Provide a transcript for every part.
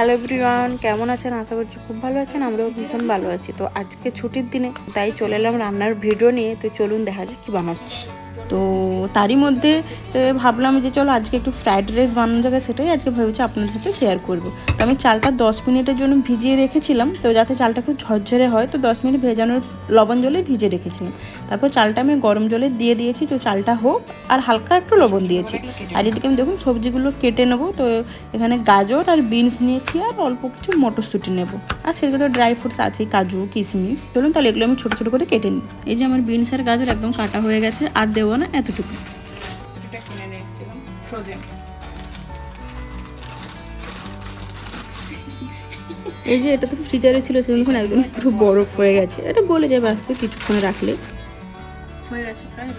Hello everyone কেমন আছেন? আশা করছি খুব ভালো আছেন, আমরাও ভীষণ ভালো আছি। তো আজকে ছুটির দিনে, তাই চলে এলাম রান্নার ভিডিও নিয়ে। তো চলুন দেখা যাক কী বানাচ্ছি। তো তারই মধ্যে ভাবলাম যে চলো আজকে একটু ফ্রাইড রাইস বানানো যাবে সেটাই আজকে ভেবেছি আপনাদের সাথে শেয়ার করব। তো আমি চালটা দশ মিনিটের জন্য ভিজিয়ে রেখেছিলাম, তো যাতে চালটা খুব ঝরঝরে হয়, তো দশ মিনিট ভেজানোর লবণ জলে ভিজে রেখেছিলাম। তারপর চালটা আমি গরম জলে দিয়ে দিয়েছি, তো চালটা হোক, আর হালকা একটু লবণ দিয়েছি। আর এদিকে আমি দেখুন সবজিগুলো কেটে নেব, তো এখানে গাজর আর বিনস নিয়েছি, আর অল্প কিছু মটরশুঁটি নেব। আর সেদিকে তো ড্রাই ফ্রুটস আছেই, কাজু, কিশমিশ। চলুন তাহলে এগুলো আমি ছোটো ছোটো করে কেটে নিই। এই যে আমার বিনস আর গাজর একদম কাটা হয়ে গেছে, আর দেবো না এতটুকু। এই যে এটা তো ফ্রিজারে ছিল সেদিন একদম পুরো বরফ হয়ে গেছে। এটা গলে যাবে আসতে কিছুক্ষণ রাখলে হয়ে গেছে প্রায়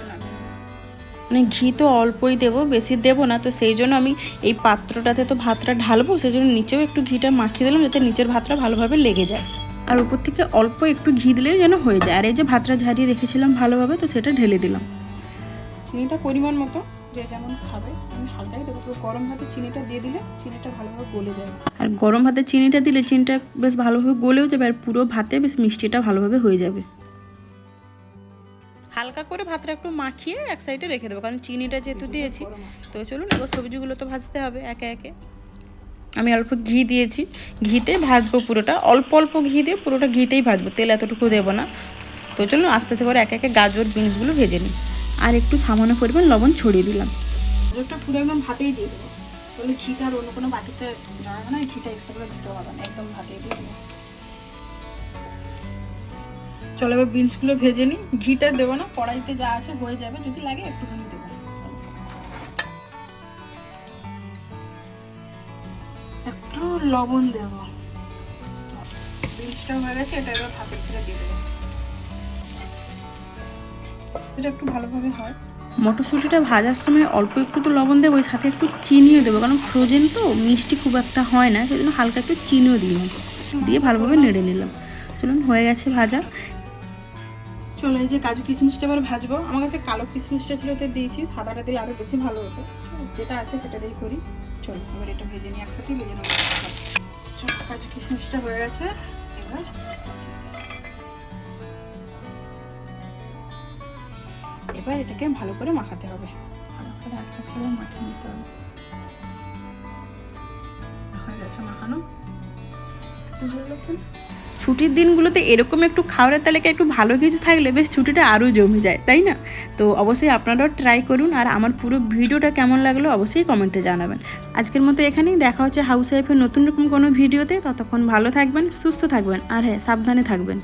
মানে ঘি তো অল্পই দেবো বেশি দেবো না তো সেই জন্য আমি এই পাত্রটাতে তো ভাতটা ঢালবো সেই জন্য নিচেও একটু ঘিটা মাখিয়ে দিলাম যাতে নিচের ভাতটা ভালোভাবে লেগে যায়। আর উপর থেকে অল্প একটু ঘি দিলেই যেন হয়ে যায়। আর এই যে ভাতটা ঝারিয়ে রেখেছিলাম ভালোভাবে তো সেটা ঢেলে দিলাম। চিনিটা পরিমাণ মতো। যে যেমন খাবে আমি হালকাই দেবো। তো গরম ভাতে চিনিটা দিয়ে দিলে চিনিটা ভালোভাবে গলে যাবে আর গরম ভাতে চিনিটা দিলে চিনিটা বেশ ভালোভাবে গলেও যাবে আর পুরো ভাতে বেশ মিষ্টিটা ভালোভাবে হয়ে যাবে। হালকা করে ভাতটা একটু মাখিয়ে এক সাইডে রেখে দেবো কারণ চিনিটা যেহেতু দিয়েছি তো চলুন এবার সবজিগুলো তো ভাজতে হবে একে একে। আমি অল্প ঘি দিয়েছি ঘিতে ভাজবো পুরোটা অল্প অল্প ঘি দিয়ে পুরোটা ঘিতেই ভাজবো তেল এতটুকু দেবো না। তো চলুন আস্তে আস্তে করে একে একে গাজর বিনসগুলো ভেজে নিই। আর একটু সামান্য পরিমাণ লবণ ছড়িয়ে দিলাম। গাজরটা পুরো একদম ভাতেই দিয়ে দেবো। তাহলে ঘিটা আর অন্য কোনো বাটিতে জড়াবে না ঘিটা এক্সট্রা করে দিতে হবে না, একদম ভাতেই দিয়ে দেবো। চলো এবার বিনসগুলো ভেজে নিই। ঘিটা দেবো না, কড়াইতে যা আছে হয়ে যাবে, যদি লাগে একটুখানি দেবো। একটু লবণ দেবো। বিনসটা হয়ে গেছে, এটা এবার ভাতের ভিতরে দিয়ে দেবো। এটা একটু ভালোভাবে হয়। মটরশুঁটিটা ভাজার সময় অল্প একটু তো লবণ দেবো ওই সাথে একটু চিনিও দেবো কারণ ফ্রোজেন তো মিষ্টি খুব একটা হয় না সেই জন্য হালকা একটু চিনিও দিলাম দিয়ে ভালোভাবে নেড়ে নিলাম। চলুন হয়ে গেছে ভাজা। চলো এই যে কাজু কিশমিশটা এবার ভাজবো। আমার কাছে কালো কিশমিশটা ছিল তো দিয়েছি। সাদাটা দিয়ে আরও বেশি ভালো হতো। যেটা আছে সেটা দিয়ে করি। চলো এবার এটা ভেজে নিই একসাথেই ভেজে নেব। চলো কাজু কিশমিশটা হয়ে গেছে। এবার এবার এটাকে ভালো করে মাখাতে হবে। ভালো করে আস্তে আস্তে করে মাখিয়ে নিতে হবে। হয়ে গেছে মাখানো? ছুটির দিনগুলোতে এরকম একটু খাবারের তালিকা একটু ভালো কিছু থাকলে বেশ ছুটিটা আরও জমে যায়, তাই না? তো অবশ্যই আপনারাও ট্রাই করুন আর আমার পুরো ভিডিওটা কেমন লাগল অবশ্যই কমেন্টে জানাবেন। আজকের মতো এখানেই দেখা হচ্ছে হাউস ওয়াইফের নতুন রকম কোনো ভিডিওতে। ততক্ষণ ভালো থাকবেন, সুস্থ থাকবেন আর হ্যাঁ সাবধানে থাকবেন।